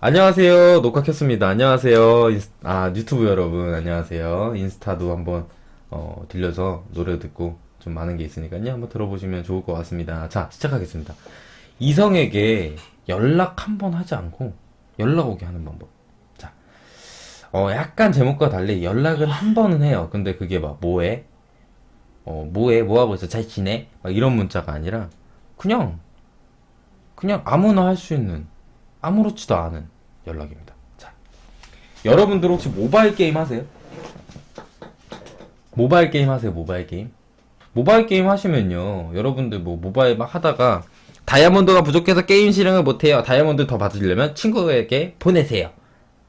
안녕하세요. 녹화 켰습니다. 안녕하세요. 인스- 아, 유튜브 여러분, 안녕하세요. 인스타도 한번, 어, 들려서 노래 듣고 좀 많은 게 있으니까요. 한번 들어보시면 좋을 것 같습니다. 자, 시작하겠습니다. 이성에게 연락 한번 하지 않고 연락 오게 하는 방법. 자, 어, 약간 제목과 달리 연락은 한 번은 해요. 근데 그게 막, 뭐해? 어, 뭐해? 뭐하고 있어? 잘 지내? 막 이런 문자가 아니라, 그냥, 그냥 아무나 할 수 있는, 아무렇지도 않은 연락입니다. 자, 여러분들 혹시 모바일 게임 하세요? 모바일 게임 하세요, 모바일 게임? 모바일 게임 하시면요, 여러분들 뭐 모바일 막 하다가 다이아몬드가 부족해서 게임 실행을 못해요. 다이아몬드 더 받으려면 친구에게 보내세요.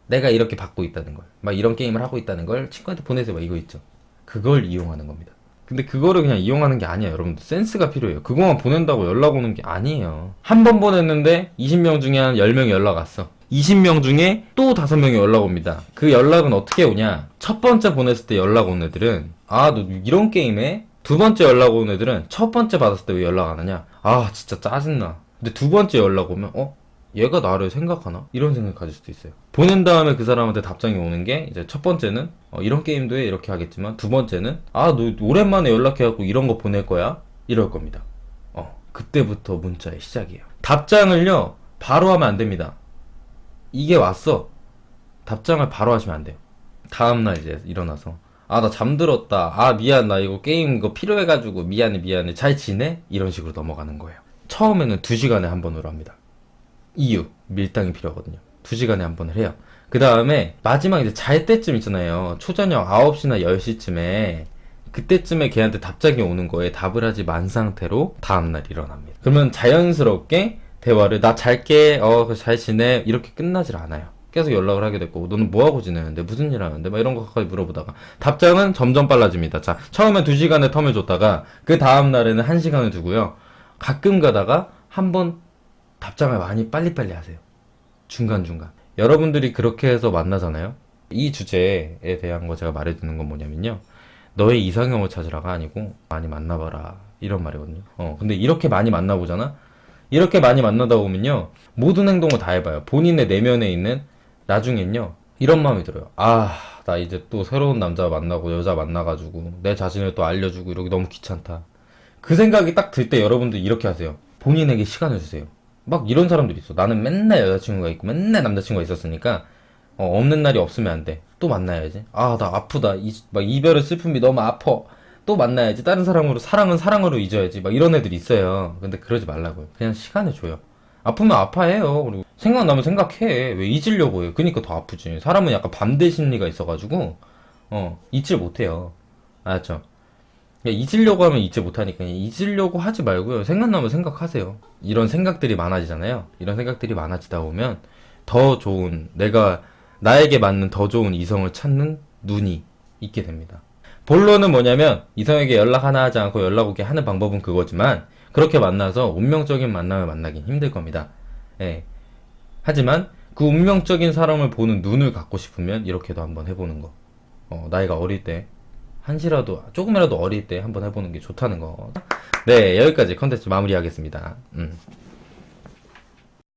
내가 이렇게 받고 있다는 걸. 막 이런 게임을 하고 있다는 걸 친구한테 보내세요. 막 이거 있죠. 그걸 이용하는 겁니다. 근데 그거를 그냥 이용하는 게 아니에요. 여러분들 센스가 필요해요. 그거만 보낸다고 연락 오는 게 아니에요. 한 번 보냈는데 20명 중에 한 10명이 연락 왔어. 20명 중에 또 5명이 연락 옵니다. 그 연락은 어떻게 오냐? 첫 번째 보냈을 때 연락 온 애들은 아, 너 이런 게임에? 두 번째 연락 온 애들은 첫 번째 받았을 때 왜 연락 안 하냐? 아, 진짜 짜증나. 근데 두 번째 연락 오면 어? 얘가 나를 생각하나? 이런 생각 가질 수도 있어요. 보낸 다음에 그 사람한테 답장이 오는 게 이제 첫 번째는 어, 이런 게임도 해 이렇게 하겠지만 두 번째는 아 너 오랜만에 연락해갖고 이런 거 보낼 거야 이럴 겁니다. 어 그때부터 문자의 시작이에요. 답장을요 바로 하면 안 됩니다. 이게 왔어 답장을 바로 하시면 안 돼요. 다음날 이제 일어나서 아 나 잠들었다 아 미안 나 이거 게임 이거 필요해가지고 미안해 미안해 잘 지내 이런 식으로 넘어가는 거예요. 처음에는 2시간에 한 번으로 합니다. 이유 밀당이 필요하거든요. 2시간에 한 번을 해요. 그 다음에 마지막 이제 잘 때쯤 있잖아요. 초저녁 9시나 10시쯤에 그때쯤에 걔한테 답장이 오는 거에 답을 하지 만 상태로 다음날 일어납니다. 그러면 자연스럽게 대화를 나 잘게 어 잘 지내 이렇게 끝나질 않아요. 계속 연락을 하게 됐고 너는 뭐하고 지내는데 무슨 일 하는데 막 이런 거까지 물어보다가 답장은 점점 빨라집니다. 자 처음엔 2시간의 텀을 줬다가 그 다음날에는 1시간을 두고요. 가끔 가다가 한 번 답장을 많이 빨리빨리 하세요. 중간중간. 여러분들이 그렇게 해서 만나잖아요? 이 주제에 대한 거 제가 말해주는 건 뭐냐면요. 너의 이상형을 찾으라가 아니고 많이 만나봐라. 이런 말이거든요. 어, 근데 이렇게 많이 만나보잖아? 이렇게 많이 만나다 보면요. 모든 행동을 다 해봐요. 본인의 내면에 있는 나중엔요. 이런 마음이 들어요. 아, 나 이제 또 새로운 남자 만나고 여자 만나가지고 내 자신을 또 알려주고 이러기 너무 귀찮다. 그 생각이 딱 들 때 여러분들 이렇게 하세요. 본인에게 시간을 주세요. 막 이런 사람들이 있어. 나는 맨날 여자친구가 있고 맨날 남자친구가 있었으니까 어, 없는 날이 없으면 안 돼. 또 만나야지. 아, 나 아프다. 이, 막 이별의 슬픔이 너무 아파. 또 만나야지. 다른 사람으로 사랑은 사랑으로 잊어야지. 막 이런 애들이 있어요. 근데 그러지 말라고요. 그냥 시간을 줘요. 아프면 아파해요. 그리고 생각나면 생각해. 왜 잊으려고 해요. 그니까 더 아프지. 사람은 약간 반대 심리가 있어가지고 어 잊질 못해요. 알았죠? 그러니까 잊으려고 하면 잊지 못하니까 잊으려고 하지 말고요. 생각나면 생각하세요. 이런 생각들이 많아지잖아요. 이런 생각들이 많아지다 보면 더 좋은 내가 나에게 맞는 더 좋은 이성을 찾는 눈이 있게 됩니다. 본론은 뭐냐면 이성에게 연락 하나 하지 않고 연락 오게 하는 방법은 그거지만 그렇게 만나서 운명적인 만남을 만나긴 힘들 겁니다. 예. 하지만 그 운명적인 사람을 보는 눈을 갖고 싶으면 이렇게도 한번 해보는 거. 어, 나이가 어릴 때 한시라도 조금이라도 어릴 때 한번 해보는 게 좋다는 거. 네, 여기까지 컨텐츠 마무리하겠습니다. 음.